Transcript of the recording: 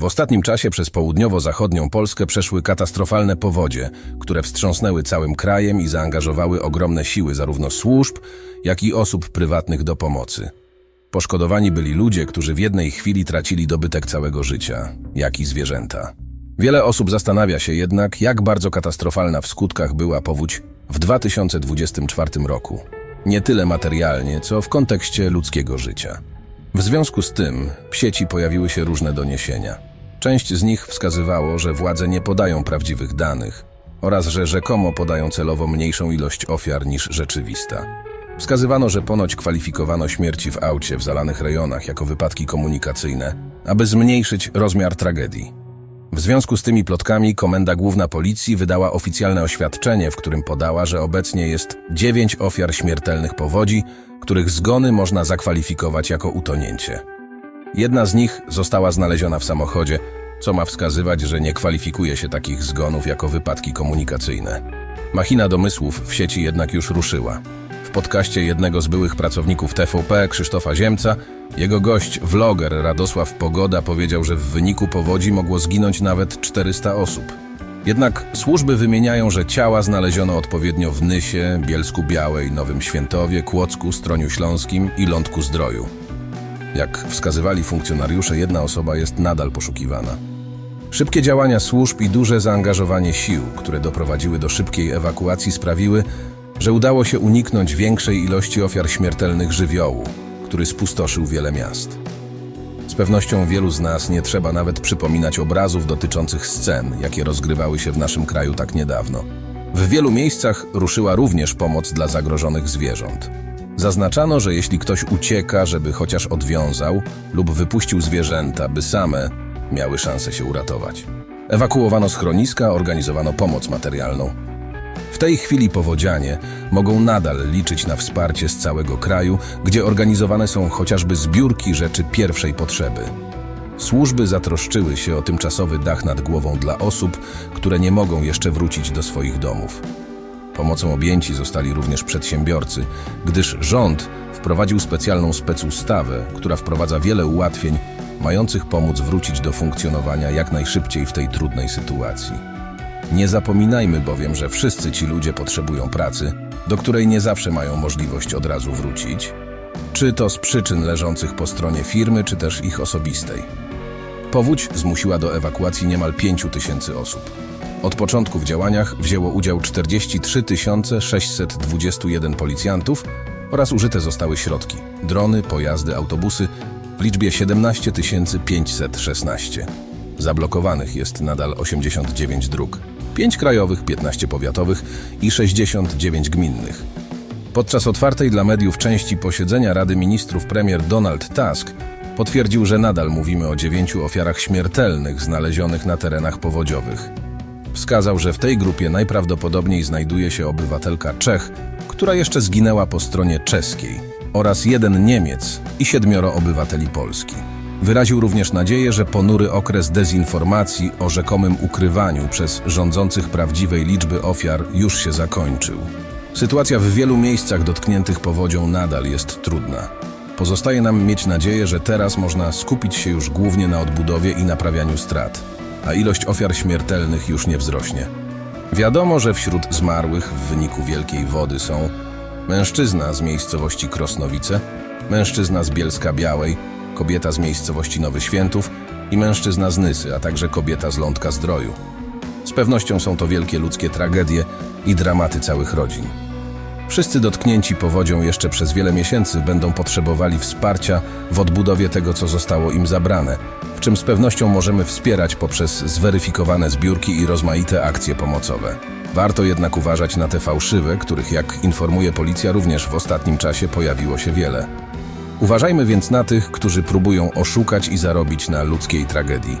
W ostatnim czasie przez południowo-zachodnią Polskę przeszły katastrofalne powodzie, które wstrząsnęły całym krajem i zaangażowały ogromne siły zarówno służb, jak i osób prywatnych do pomocy. Poszkodowani byli ludzie, którzy w jednej chwili tracili dobytek całego życia, jak i zwierzęta. Wiele osób zastanawia się jednak, jak bardzo katastrofalna w skutkach była powódź w 2024 roku. Nie tyle materialnie, co w kontekście ludzkiego życia. W związku z tym w sieci pojawiły się różne doniesienia. Część z nich wskazywało, że władze nie podają prawdziwych danych oraz że rzekomo podają celowo mniejszą ilość ofiar niż rzeczywista. Wskazywano, że ponoć kwalifikowano śmierci w aucie w zalanych rejonach jako wypadki komunikacyjne, aby zmniejszyć rozmiar tragedii. W związku z tymi plotkami Komenda Główna Policji wydała oficjalne oświadczenie, w którym podała, że obecnie jest dziewięć ofiar śmiertelnych powodzi, których zgony można zakwalifikować jako utonięcie. Jedna z nich została znaleziona w samochodzie, co ma wskazywać, że nie kwalifikuje się takich zgonów jako wypadki komunikacyjne. Machina domysłów w sieci jednak już ruszyła. W podcaście jednego z byłych pracowników TVP, Krzysztofa Ziemca, jego gość, vloger Radosław Pogoda powiedział, że w wyniku powodzi mogło zginąć nawet 400 osób. Jednak służby wymieniają, że ciała znaleziono odpowiednio w Nysie, Bielsku Białej, Nowym Świętowie, Kłodzku, Stroniu Śląskim i Lądku Zdroju. Jak wskazywali funkcjonariusze, jedna osoba jest nadal poszukiwana. Szybkie działania służb i duże zaangażowanie sił, które doprowadziły do szybkiej ewakuacji, sprawiły, że udało się uniknąć większej ilości ofiar śmiertelnych żywiołu, który spustoszył wiele miast. Z pewnością wielu z nas nie trzeba nawet przypominać obrazów dotyczących scen, jakie rozgrywały się w naszym kraju tak niedawno. W wielu miejscach ruszyła również pomoc dla zagrożonych zwierząt. Zaznaczano, że jeśli ktoś ucieka, żeby chociaż odwiązał lub wypuścił zwierzęta, by same miały szansę się uratować. Ewakuowano schroniska, organizowano pomoc materialną. W tej chwili powodzianie mogą nadal liczyć na wsparcie z całego kraju, gdzie organizowane są chociażby zbiórki rzeczy pierwszej potrzeby. Służby zatroszczyły się o tymczasowy dach nad głową dla osób, które nie mogą jeszcze wrócić do swoich domów. Pomocą objęci zostali również przedsiębiorcy, gdyż rząd wprowadził specjalną specustawę, która wprowadza wiele ułatwień, mających pomóc wrócić do funkcjonowania jak najszybciej w tej trudnej sytuacji. Nie zapominajmy bowiem, że wszyscy ci ludzie potrzebują pracy, do której nie zawsze mają możliwość od razu wrócić, czy to z przyczyn leżących po stronie firmy, czy też ich osobistej. Powódź zmusiła do ewakuacji niemal 5 tysięcy osób. Od początku w działaniach wzięło udział 43 621 policjantów oraz użyte zostały środki drony, pojazdy, autobusy w liczbie 17 516. Zablokowanych jest nadal 89 dróg, 5 krajowych, 15 powiatowych i 69 gminnych. Podczas otwartej dla mediów części posiedzenia Rady Ministrów premier Donald Tusk potwierdził, że nadal mówimy o dziewięciu ofiarach śmiertelnych znalezionych na terenach powodziowych. Wskazał, że w tej grupie najprawdopodobniej znajduje się obywatelka Czech, która jeszcze zginęła po stronie czeskiej, oraz jeden Niemiec i siedmioro obywateli Polski. Wyraził również nadzieję, że ponury okres dezinformacji o rzekomym ukrywaniu przez rządzących prawdziwej liczby ofiar już się zakończył. Sytuacja w wielu miejscach dotkniętych powodzią nadal jest trudna. Pozostaje nam mieć nadzieję, że teraz można skupić się już głównie na odbudowie i naprawianiu strat, a ilość ofiar śmiertelnych już nie wzrośnie. Wiadomo, że wśród zmarłych w wyniku wielkiej wody są mężczyzna z miejscowości Krosnowice, mężczyzna z Bielska Białej, kobieta z miejscowości Nowy Świętów i mężczyzna z Nysy, a także kobieta z Lądka Zdroju. Z pewnością są to wielkie ludzkie tragedie i dramaty całych rodzin. Wszyscy dotknięci powodzią jeszcze przez wiele miesięcy będą potrzebowali wsparcia w odbudowie tego, co zostało im zabrane, czym z pewnością możemy wspierać poprzez zweryfikowane zbiórki i rozmaite akcje pomocowe. Warto jednak uważać na te fałszywe, których, jak informuje policja, również w ostatnim czasie pojawiło się wiele. Uważajmy więc na tych, którzy próbują oszukać i zarobić na ludzkiej tragedii.